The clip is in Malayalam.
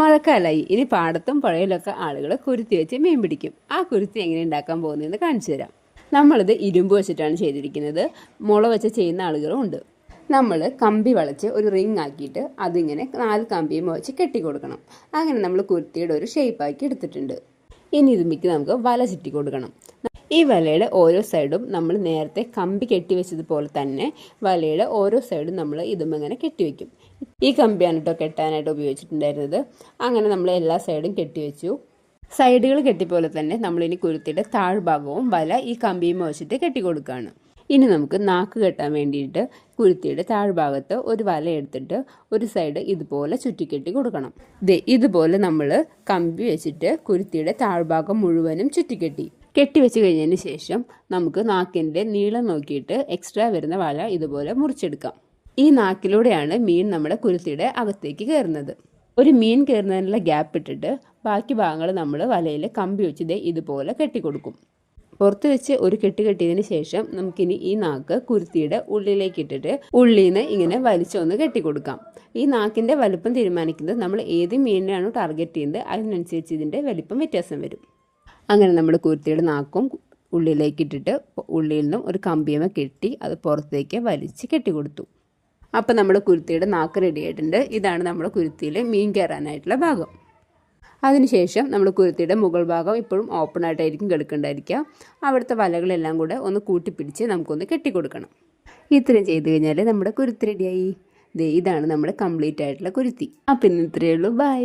മഴക്കാലമായി ഇനി പാടത്തും പുഴയിലൊക്കെ ആളുകൾ കുരുത്തി വെച്ച് മീൻ പിടിക്കും. ആ കുരുത്തി എങ്ങനെ ഉണ്ടാക്കാൻ പോകുന്നതെന്ന് കാണിച്ചു തരാം. നമ്മളിത് ഇരുമ്പ് വെച്ചിട്ടാണ് ചെയ്തിരിക്കുന്നത്. മുള വെച്ച് ചെയ്യുന്ന ആളുകളും ഉണ്ട്. നമ്മൾ കമ്പി വളച്ച് ഒരു റിങ് ആക്കിയിട്ട് അതിങ്ങനെ നാല് കമ്പിയും വെച്ച് കെട്ടി കൊടുക്കണം. അങ്ങനെ നമ്മൾ കുരുത്തിയുടെ ഒരു ഷേപ്പാക്കി എടുത്തിട്ടുണ്ട്. ഇനി ഇതിലേക്ക് നമുക്ക് വല ചുറ്റി കൊടുക്കണം. ഈ വലയുടെ ഓരോ സൈഡും നമ്മൾ നേരത്തെ കമ്പി കെട്ടിവെച്ചതുപോലെ തന്നെ വലയുടെ ഓരോ സൈഡും നമ്മൾ ഇതും ഇങ്ങനെ കെട്ടിവെക്കും ഈ കമ്പിയാണ് കേട്ടോ കെട്ടാനായിട്ട് ഉപയോഗിച്ചിട്ടുണ്ടായിരുന്നത്. അങ്ങനെ നമ്മൾ എല്ലാ സൈഡും കെട്ടിവെച്ചു സൈഡുകൾ കെട്ടിപ്പോലെ തന്നെ നമ്മളിനി കുരുത്തിയുടെ താഴ്ഭാഗവും വല ഈ കമ്പിയും വെച്ചിട്ട് കെട്ടിക്കൊടുക്കുകയാണ് ഇനി നമുക്ക് നാക്ക് കെട്ടാൻ വേണ്ടിയിട്ട് കുരുത്തിയുടെ താഴ്ഭാഗത്ത് ഒരു വല എടുത്തിട്ട് ഒരു സൈഡ് ഇതുപോലെ ചുറ്റിക്കെട്ടി കൊടുക്കണം. ഇതേ ഇതുപോലെ നമ്മൾ കമ്പി വെച്ചിട്ട് കുരുത്തിയുടെ താഴ്ഭാഗം മുഴുവനും ചുറ്റിക്കെട്ടി. കെട്ടി വെച്ച് കഴിഞ്ഞതിന് ശേഷം നമുക്ക് നാക്കിന്റെ നീളം നോക്കിയിട്ട് എക്സ്ട്രാ വരുന്ന വല ഇതുപോലെ മുറിച്ചെടുക്കാം. ഈ നാക്കിലൂടെയാണ് മീൻ നമ്മുടെ കുരുത്തിയുടെ അകത്തേക്ക് കയറുന്നത്. ഒരു മീൻ കയറുന്നതിനുള്ള ഗ്യാപ്പ് ഇട്ടിട്ട് ബാക്കി ഭാഗങ്ങൾ നമ്മൾ വലയിൽ കമ്പി വെച്ച് ദേ ഇതുപോലെ കെട്ടിക്കൊടുക്കും. പുറത്ത് വെച്ച് ഒരു കെട്ടി കെട്ടിയതിന് ശേഷം നമുക്കിനി ഈ നാക്ക് കുരുത്തിയുടെ ഉള്ളിലേക്ക് ഇട്ടിട്ട് ഉള്ളിൽ നിന്ന് ഇങ്ങനെ വലിച്ചൊന്ന് കെട്ടിക്കൊടുക്കാം. ഈ നാക്കിന്റെ വലുപ്പം തീരുമാനിക്കുന്നത് നമ്മൾ ഏത് മീനിനാണോ ടാർഗറ്റ് ചെയ്യുന്നത്? അതിനനുസരിച്ച് ഇതിന്റെ വലിപ്പം വ്യത്യാസം വരും. അങ്ങനെ നമ്മൾ കുരുത്തിയുടെ നാക്കും ഉള്ളിലേക്ക് ഇട്ടിട്ട് ഉള്ളിൽ നിന്നും ഒരു കമ്പിയമ്മ കെട്ടി അത് പുറത്തേക്ക് വലിച്ച് കെട്ടിക്കൊടുത്തു അപ്പോൾ നമ്മൾ കുരുത്തിയുടെ നാക്ക് റെഡി ആയിട്ടുണ്ട്. ഇതാണ് നമ്മുടെ കുരുത്തിയിൽ മീൻ കയറാനായിട്ടുള്ള ഭാഗം. അതിനുശേഷം നമ്മൾ കുരുത്തിയുടെ മുകൾ ഭാഗം ഇപ്പോഴും ഓപ്പൺ ആയിട്ടായിരിക്കും കിടക്കേണ്ടായിരിക്കുക അവിടുത്തെ വലകളെല്ലാം കൂടെ ഒന്ന് കൂട്ടിപ്പിടിച്ച് നമുക്കൊന്ന് കെട്ടിക്കൊടുക്കണം ഇത്രയും ചെയ്ത് കഴിഞ്ഞാൽ നമ്മുടെ കുരുത്തി റെഡിയായി ഇതാണ് നമ്മുടെ കംപ്ലീറ്റ് ആയിട്ടുള്ള കുരുത്തി. അപ്പം ഇന്ന് ഇത്രയേ ഉള്ളൂ. ബൈ